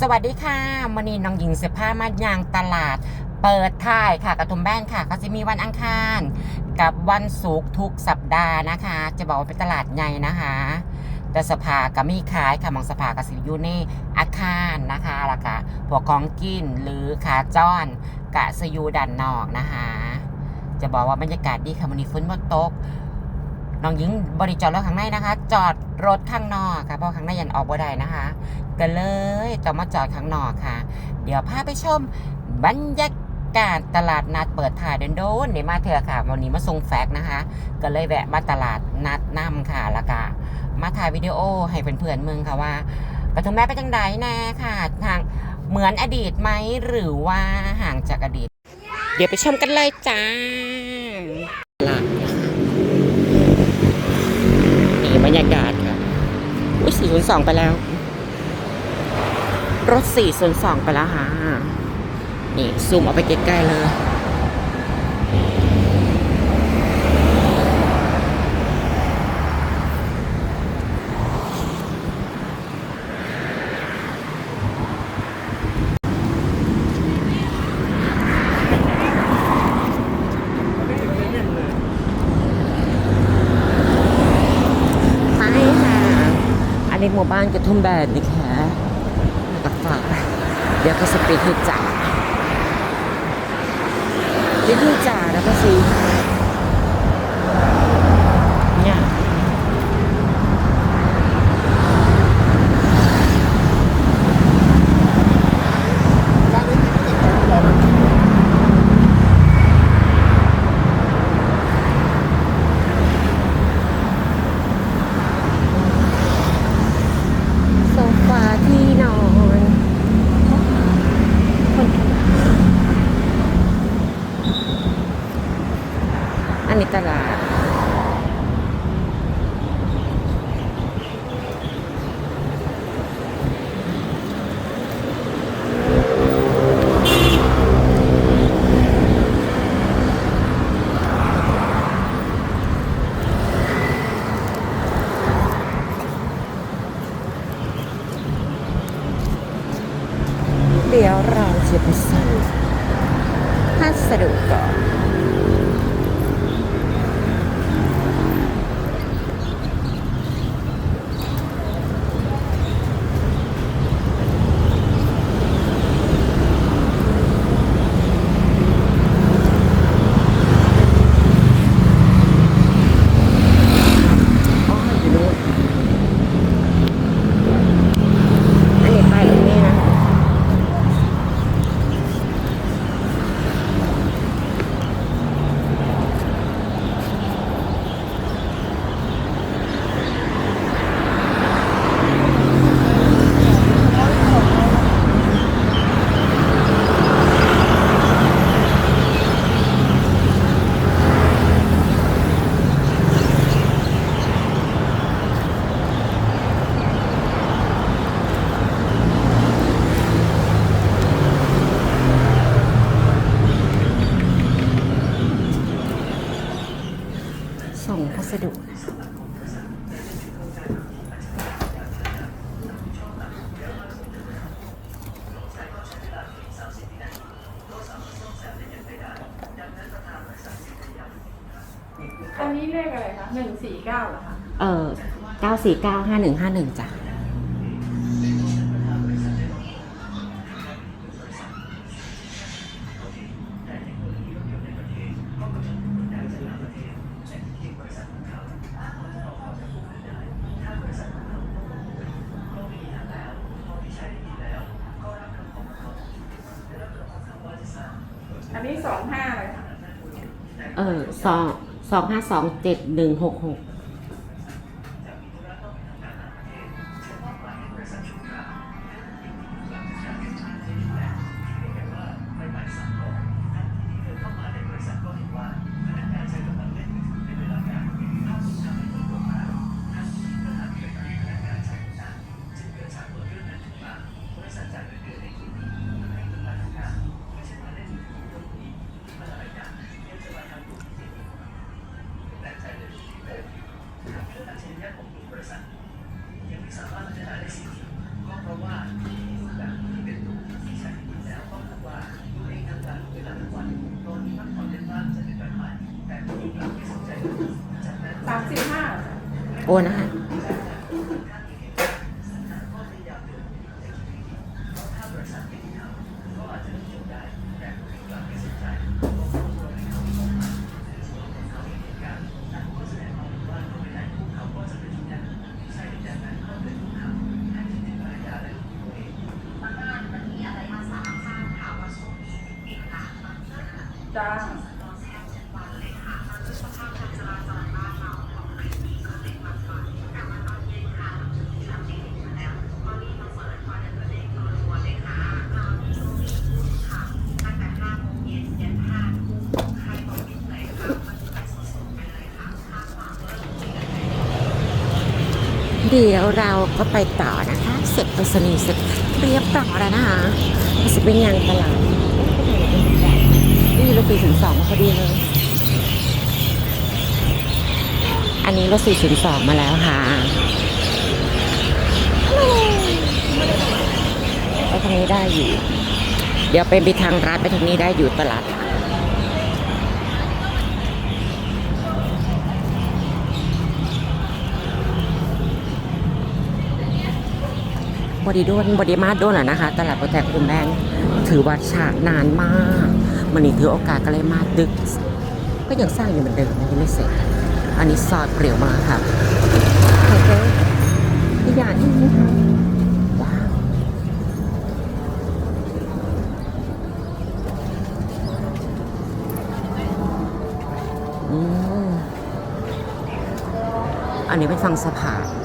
สวัสดีค่ะวันนี้น้องหญิงเสื้อผ้ามายางตลาด เปิดท่ายค่ะกระทุมแบนค่ะก็จะมีวันอังคาร กับวันศุกร์ทุกสัปดาห์นะคะ จะบอกว่าเป็นตลาดใหญ่นะคะ แต่สภาก็มีขายค่ะมองสภาก็สิยู่ในอาคารนะคะแล้วก็พวกของกินหรือขาจ้อนกะสยูดันนอกนะคะ จะบอกว่าบรรยากาศดีค่ะวันนี้ฝนบ่ตกน้องหญิงบริจอดรถข้างในนะคะ จอดรถข้างนอกค่ะเพราะข้างในยันออกบ่ได้นะคะ ก็เลยต้องมาจอดข้างนอกค่ะ เดี๋ยวพาไปชมบรรยากาศตลาดนัดเปิดถ่ายเดินโดนๆเดี๋ยมาเถอะค่ะ วันนี้มาส่งแฟกซ์นะคะ ก็เลยแวะมาตลาดนัดน้ำค่ะแล้วก็มาถ่ายวิดีโอให้เพื่อนๆเมืองค่ะว่าปฐมแม่เป็นจังไดแน่ค่ะ ทางเหมือนอดีตไหมหรือว่าห่างจากอดีต เดี๋ยวไปชมกันเลยจ้าตลาดนี่บรรยากาศค่ะอุ้ยสี่ศูนย์สองไปแล้ว รถ4ี่ส่วนสองไปแล้วฮะนี่ซูมเอาไปใกล้ๆเลย ไปค่ะ อันนี้หมู่บ้านกระทุ่มแบนนี่ค่ะ ดี๋ยวก็สปีดให้จ่าเรียกให้จ่าแล้วก็สิ ส่งพัสดุอันนี้เลขอะไรคะหนึ่งสี่เก้าเหรอคะ เออ949 5151จ้ะ นี้สองห้าเลยค่ะ เออสองสองห้าสองเจ็ดหนึ่งหกหก โก้นะคะจ้า เดี๋ยวเราก็ไปต่อนะคะ เสร็จไปสนีเสร็จเรียบร้อยแล้วนะคะก็จะเป็นยังตลาดนี่รถสี่ศูนย์สองพอดีเลย อันนี้รถสี่ศูนย์สองมาแล้วค่ะไปทางนี้ได้อยู่ เดี๋ยวไปไปทางร้านไปทางนี้ได้อยู่ตลาด บริโดนบริมาโดนอะนะคะ ตลาดโปรแทคคุณแบงถือว่าฉากนานมากมันนี่ถือโอกาสก็เลยมาดึก ก็ยังสร้างอยู่เหมือนเดิมยังไม่เสร็จ อันนี้ซอยเปรี่ยวมาค่ะโอเคอีกอย่างหนึงนะคะว้าวอืมอันนี้เป็นฝั่งสะพาน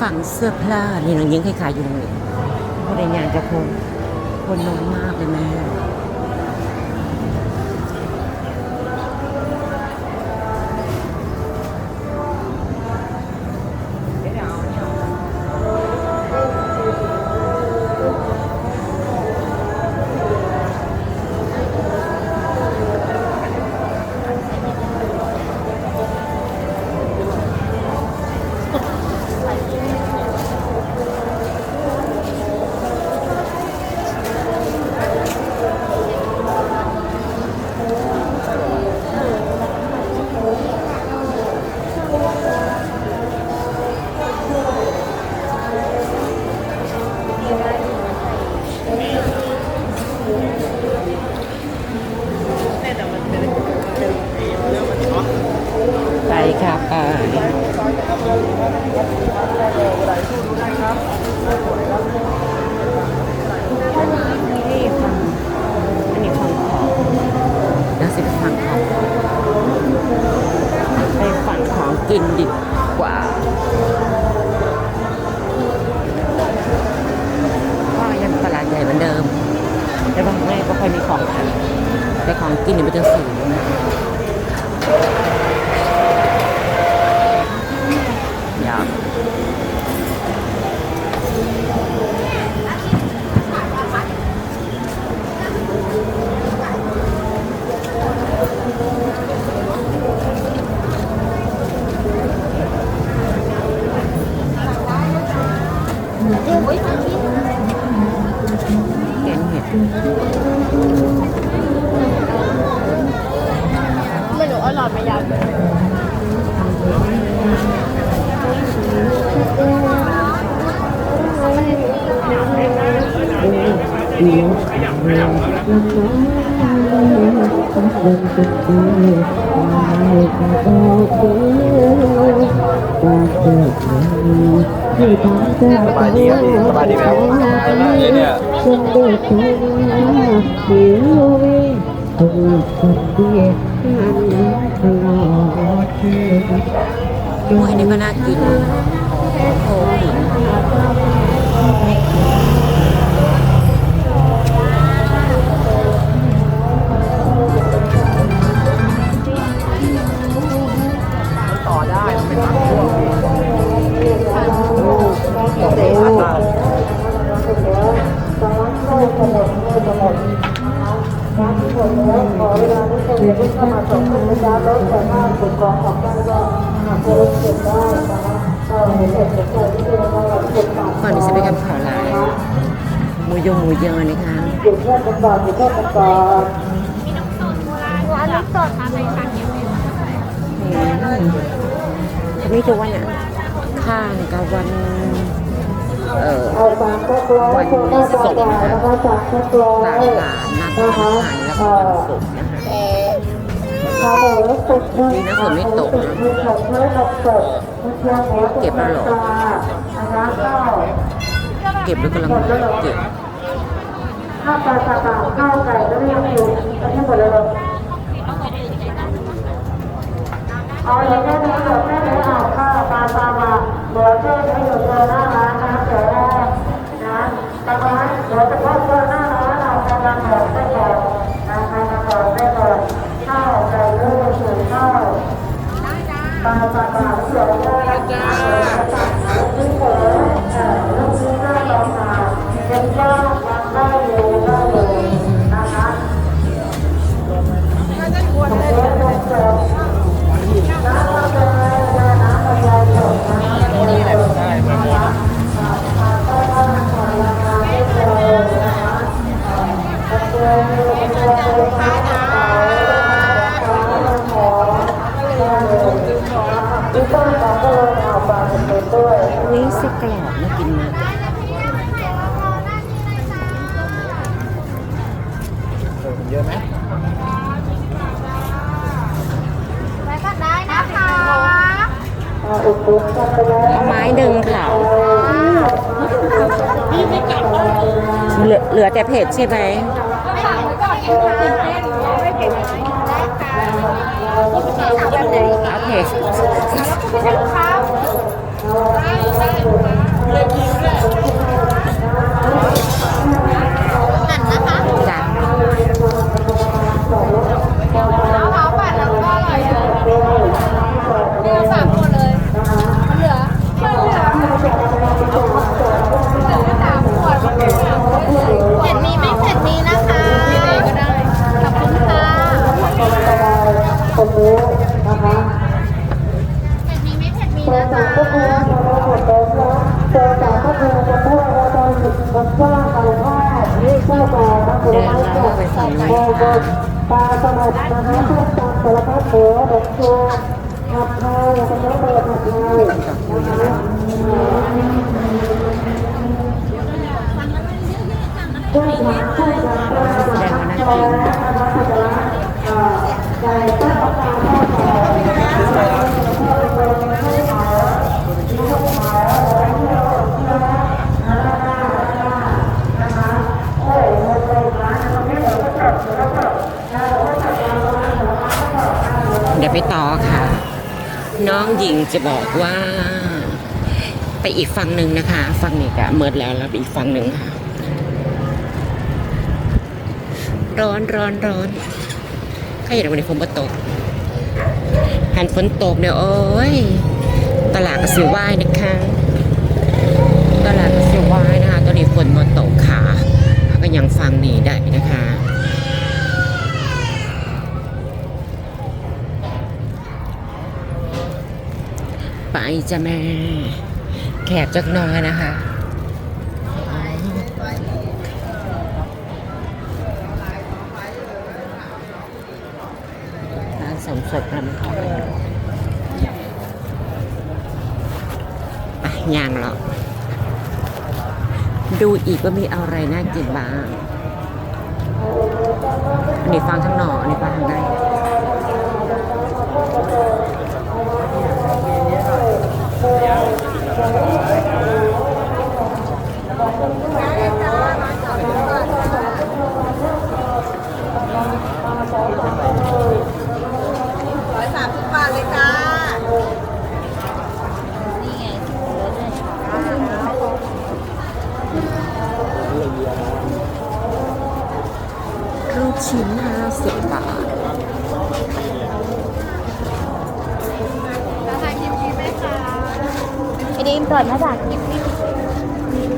ฝั่งเสื้อผ้านี่น้องยิงคล้ายอยู่ตรงนี้เพราะในงานจะคนคนน้อยมากเลยแม่ ในของขานแต่ของกินเนี่ยมันจะสูง ไม่รู้อร่อยไหมยังสบายดีครับพี่สบายดีไหมครับนี่เนี่ยมวยนี่ ก็น่ากินโอ้โห มูยงหมูเยอนะคะร้านนี้สดค่ะเป็นผักเก็บไว้มีทุกวันอะข้างกับวันเอ่อวันศุกร์นะคะหลานหลานนัดทานแล้วก็วันศุกร์นะคะมีน้ำฝนไม่ตกนะเก็บแล้วเหรอ เก็บแล้วกำลังเก็บ ข้าวปลาปลาปลาข้าวไก่ก็ไม่ยังอยู่ก็ให้หมดเลยเอาอย่างนี้นะเดี๋ยวแม่ไปเอาข้าวปลาปลามาเหลือแค่ให้อยู่เจอหน้าร้านนะเดี๋ยวแรกนะตอนนี้เหลือเฉพาะเจอหน้าร้านเรากำลังหมดได้ก่อนนะคะมาก่อนได้ก่อนข้าวไก่เลือดสูงข้าวปลาปลาปลาเหลือแค่ กรอบน่ากินมากเยอะไหมไว้ก่อนได้นะคะเอาไม้หนึ่งค่ะเหลือเหลือแต่เผ็ดใช่ไหมฝากไว้ก่อนนะคะตื่นเต้นไม่เผ็ดได้ค่ะเอาเอเผ็ดไม่ใช่ลูกค้าได้ได้หั่นนะคะ จ้ะ แล้วเท้าปัดแล้วก็อร่อยเลยเรียกสามคนเลยมันเหลือมันเหลือเหลือสามขวดมันเหลือเผ็ดมีไหมเผ็ดมีนะคะก็ได้ขอบคุณค่ะ คนนี้นะคะ เผ็ดมีไหมเผ็ดมี ตัว นะ สา คะ มก็คือเราหมดเลยนะตัวสามก็คือจะพูดว่าตอนสิบวันว่าเราว่านี่เจ้าต่อนะ ผลไม้แก่โบโบปลาสลัดนะคะส้มตำสารพัดหมูดอกชูผัดไทยสมุนไพรผัดไทยนะคะช่วยหาช่วยหาปลาสลัดจอยนะคะสลัดไก่ต้มปลาทอดกรอบเดี๋ยวไปต่อค่ะ น้ องหญิงจะบอกว่า ไปอีกฝั่งหนึ่งนะคะ ฝั่งนี้ก็เมิดแล้วแล้วไปอีกฝั่งหนึ่งค่ะ ร้อนร้อนร้อนใครอยากวันนี้ฝนตก หันฝนตกเนี่ยโอ้ย ตลาดก็สิวายนะคะ ตลาดก็สิวายนะคะ ตอนนี้ฝนมาตกค่ะก็ยังฟังนี่ได้นะคะ ไปจ้ะแม่ แขกจักน้อยนะคะร้านเสริมสวยพระมันเข้าไปอะย่างหรอกดูอีกว่ามีอะไรน่ากินบ้าง อันนี้ฟังทั้งหนออันนี้ฟังทั้งใน ร้อยสามสิบบาทเลยจ้า นี่ไง ลูกชิ้นห้าสิบบาท ราคาคิมคิมไหมคะไอ ดมเปิดหน้าต่างคิมคิม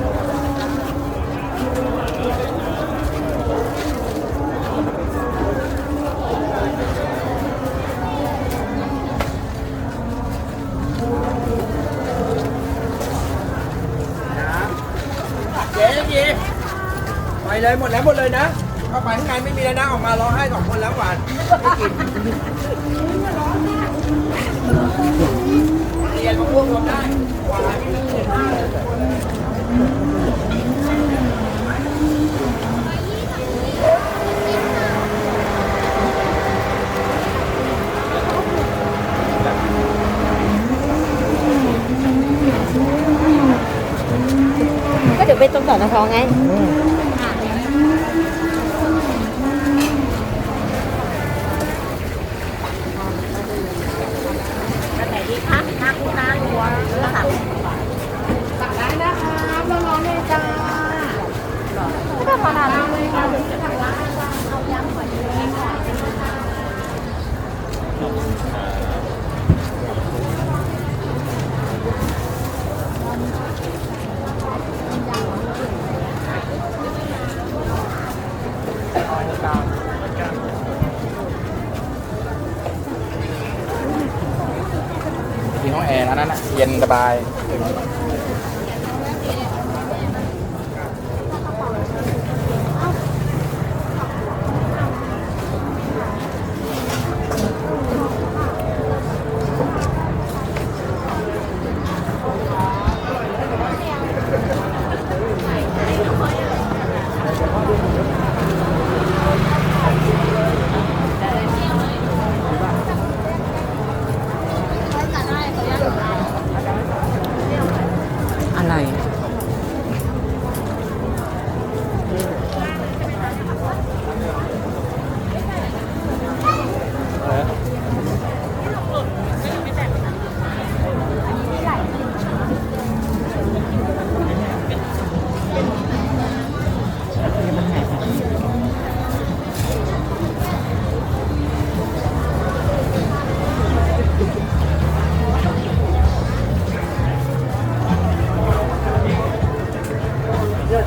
เจ๊เจ๊ไปเลยหมดแล้วหมดเลยนะเข้าไปข้างในไม่มีแล้วนะออกมาร้องไห้สองคนแล้วหวานไม่กิน รียนมะม่วงรวมได้หวานไม่เห็นมากเลยก็เดี๋ยวไปตรงต่อทองไง สั่งได้นะคะร้อนๆเลยจ้าไม่ต้องมานานเลยค่ะ มีห้องแอร์ นั้นอะ เย็นสบาย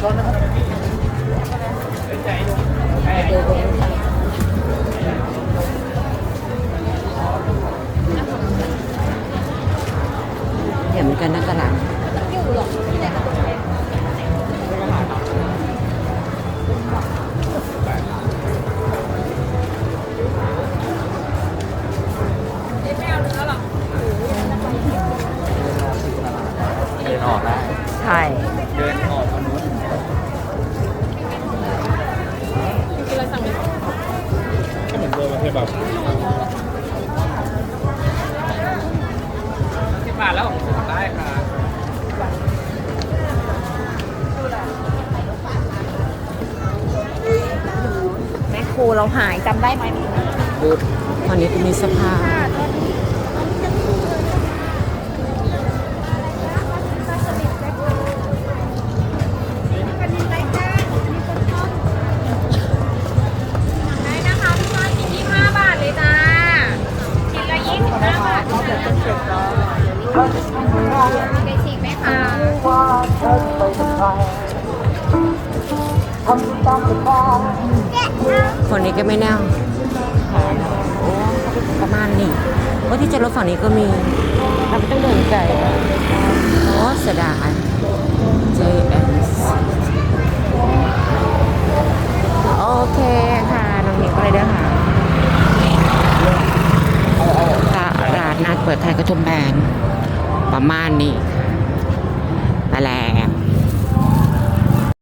เแบบสิบบาทแล้วได้ค่ะแม่ครูเราหายจำได้ไหม ตอนนี้ก็มีเสภาไฝั่งนี้ก็ไม่แน่วประมาณนี้ว่าที่จะรถฝั่งนี้ก็มีเราไม่ต้องเดินไกลโอ้สียดาย JS โอเคค่ะ น้องนิวก็เลยเดินหาตลาดนัดเปิดไทยกระทุมแบน ประมาณนี้ไปแล้ว